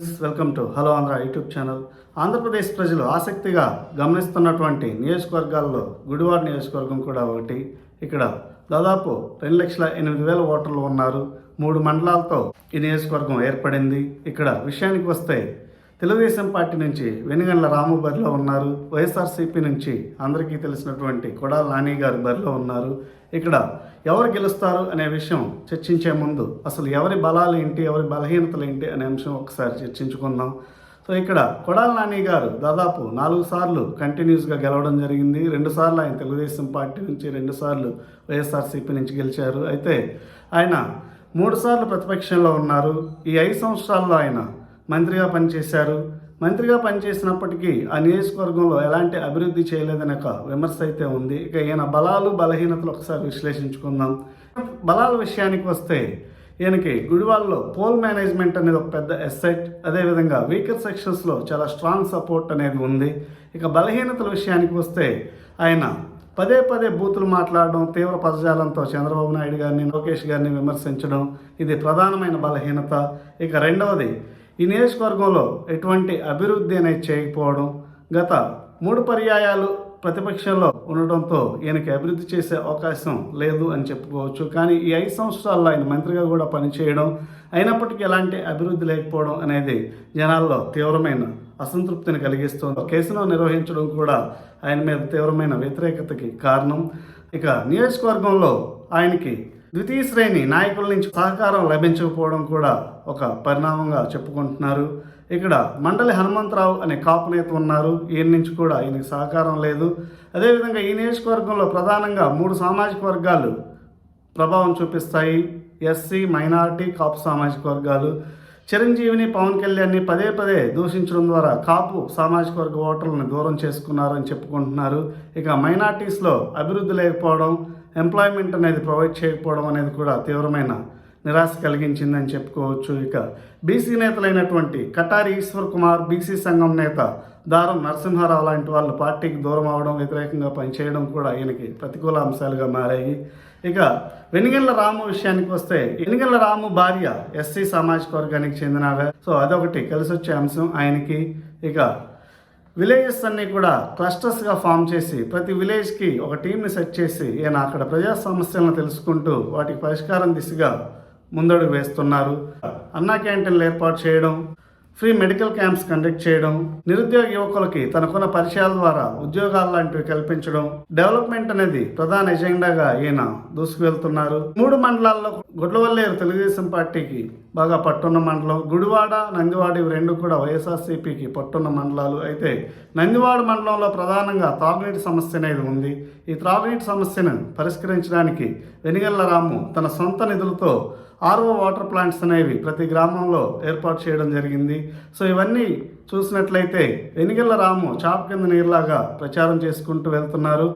Welcome to hello Andhra YouTube channel. Andhra Pradesh ప్రజలు ఆసక్తిగా గమనిస్తున్నటువంటి నియోజకవర్గాల్లో గుడివాడ నియోజకవర్గం కూడా ఒకటి. ఇక్కడ దాదాపు రెండు లక్షల ఎనిమిది వేల ఓటర్లు ఉన్నారు. మూడు మండలాలతో ఈ నియోజకవర్గం ఏర్పడింది. ఇక్కడ విషయానికి వస్తే తెలుగుదేశం పార్టీ నుంచి వెనుగండ్ల రాము బరిలో ఉన్నారు. వైఎస్ఆర్సీపీ నుంచి అందరికీ తెలిసినటువంటి కొడాల నాని గారు బరిలో ఉన్నారు. ఇక్కడ ఎవరు గెలుస్తారు అనే విషయం చర్చించే ముందు అసలు ఎవరి బలాలు ఏంటి ఎవరి బలహీనతలు ఏంటి అనే అంశం ఒకసారి చర్చించుకుందాం. సో ఇక్కడ కొడాల నాని గారు దాదాపు నాలుగు సార్లు కంటిన్యూస్గా గెలవడం జరిగింది. రెండుసార్లు ఆయన తెలుగుదేశం పార్టీ నుంచి రెండు సార్లు వైఎస్ఆర్సీపీ నుంచి గెలిచారు. అయితే ఆయన మూడుసార్లు ప్రతిపక్షంలో ఉన్నారు. ఈ ఐదు సంవత్సరాల్లో ఆయన మంత్రిగా పనిచేశారు. మంత్రిగా పనిచేసినప్పటికీ ఆ నియోజకవర్గంలో ఎలాంటి అభివృద్ధి చేయలేదనే ఒక విమర్శ అయితే ఉంది. ఇక ఈయన బలాలు బలహీనతలు ఒకసారి విశ్లేషించుకుందాం. బలాల విషయానికి వస్తే ఈయనకి గుడివాళ్ళలో పోల్ మేనేజ్మెంట్ అనేది ఒక పెద్ద ఎస్సెట్ అదేవిధంగా వీకర్ సెక్షన్స్లో చాలా స్ట్రాంగ్ సపోర్ట్ అనేది ఉంది. ఇక బలహీనతల విషయానికి వస్తే ఆయన పదే పదే బూతులు మాట్లాడడం తీవ్ర పదజాలంతో చంద్రబాబు నాయుడు గారిని లోకేష్ గారిని విమర్శించడం ఇది ప్రధానమైన బలహీనత. ఇక రెండవది ఈ నియోజకవర్గంలో ఎటువంటి అభివృద్ధి అనేది చేయకపోవడం గత మూడు పర్యాయాలు ప్రతిపక్షంలో ఉండటంతో ఈయనకి అభివృద్ధి చేసే అవకాశం లేదు అని చెప్పుకోవచ్చు. కానీ ఈ ఐదు సంవత్సరాల్లో ఆయన మంత్రిగా కూడా పనిచేయడం అయినప్పటికీ ఎలాంటి అభివృద్ధి లేకపోవడం అనేది జనాల్లో తీవ్రమైన అసంతృప్తిని కలిగిస్తుంది. కేసును నిర్వహించడం కూడా ఆయన మీద తీవ్రమైన వ్యతిరేకతకి కారణం. ఇక నియోజకవర్గంలో ఆయనకి ద్వితీయ శ్రేణి నాయకుల నుంచి సహకారం లభించకపోవడం కూడా ఒక పరిణామంగా చెప్పుకుంటున్నారు. ఇక్కడ మండలి హనుమంతరావు అనే కాపు నేత ఉన్నారు. ఈయన నుంచి కూడా ఈయనకి సహకారం లేదు. అదేవిధంగా ఈ నియోజకవర్గంలో ప్రధానంగా మూడు సామాజిక వర్గాలు ప్రభావం చూపిస్తాయి. ఎస్సీ మైనారిటీ కాపు సామాజిక వర్గాలు. చిరంజీవిని పవన్ కళ్యాణ్ని పదే పదే దూషించడం ద్వారా కాపు సామాజిక వర్గ ఓటర్లను దూరం చేసుకున్నారని చెప్పుకుంటున్నారు. ఇక మైనార్టీస్లో అభివృద్ధి లేకపోవడం ఎంప్లాయ్మెంట్ అనేది ప్రొవైడ్ చేయకపోవడం అనేది కూడా తీవ్రమైన నిరాశ కలిగించిందని చెప్పుకోవచ్చు. ఇక బీసీ నేతలైనటువంటి కటారి ఈశ్వర్ కుమార్ బీసీ సంఘం నేత దారం నరసింహారావు లాంటి వాళ్ళు పార్టీకి దూరం అవడం వ్యతిరేకంగా పనిచేయడం కూడా ఈయనకి ప్రతికూల అంశాలుగా మారాయి. ఇక వెనిగెళ్ళ రాము విషయానికి వస్తే వెనిగెళ్ళ రాము భార్య ఎస్సీ సామాజిక వర్గానికి చెందిన సో అదొకటి కలిసి వచ్చే అంశం ఆయనకి. ఇక విలేజెస్ అన్నీ కూడా క్లస్టర్స్గా ఫామ్ చేసి ప్రతి విలేజ్కి ఒక టీంని సెట్ చేసి ఈయన అక్కడ ప్రజా సమస్యలను తెలుసుకుంటూ వాటికి పరిష్కారం దిశగా ముందడుగు వేస్తున్నారు. అన్నా క్యాంటీన్లు ఏర్పాటు చేయడం ఫ్రీ మెడికల్ క్యాంప్స్ కండక్ట్ చేయడం నిరుద్యోగ యువకులకి తనకున్న పరిచయాల ద్వారా ఉద్యోగాలు లాంటివి కల్పించడం డెవలప్మెంట్ అనేది ప్రధాన ఎజెండాగా ఈయన దూసుకువెళ్తున్నారు. మూడు మండలాల్లో గుడ్లవల్లేరు తెలుగుదేశం పార్టీకి బాగా పట్టున్న మండలం. గుడివాడ నందివాడ ఇవి రెండు కూడా వైఎస్ఆర్సీపీకి పట్టున్న మండలాలు. అయితే నందివాడ మండలంలో ప్రధానంగా త్రాగునీటి సమస్య అనేది ఉంది. ఈ త్రాగునీటి సమస్యను పరిష్కరించడానికి వెనిగల్ల రాము తన సొంత నిధులతో ఆర్ఓ వాటర్ ప్లాంట్స్ అనేవి ప్రతి గ్రామంలో ఏర్పాటు చేయడం జరిగింది. సో ఇవన్నీ చూసినట్లయితే వెనిగల్ల రాము చాప్ కింద నీరులాగా ప్రచారం చేసుకుంటూ వెళ్తున్నారు.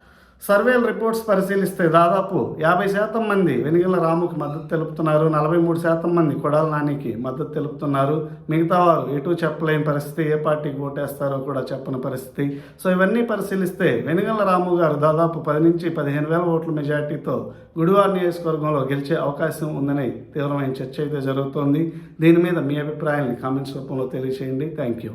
సర్వేల రిపోర్ట్స్ పరిశీలిస్తే దాదాపు యాభై శాతం మంది వెనిగల రాముకి మద్దతు తెలుపుతున్నారు నలభై మూడు శాతం మంది కొడాల నానికి మద్దతు తెలుపుతున్నారు. మిగతా వారు ఎటు చెప్పలేని పరిస్థితి ఏ పార్టీకి ఓటేస్తారో కూడా చెప్పని పరిస్థితి. సో ఇవన్నీ పరిశీలిస్తే వెనుగల రాము గారు దాదాపు పది నుంచి పదిహేను వేల ఓట్ల మెజార్టీతో గుడివాడ నియోజకవర్గంలో గెలిచే అవకాశం ఉందని తీవ్రమైన చర్చ అయితే జరుగుతోంది. దీని మీద మీ అభిప్రాయాన్ని కామెంట్స్ రూపంలో తెలియజేయండి థ్యాంక్ యూ.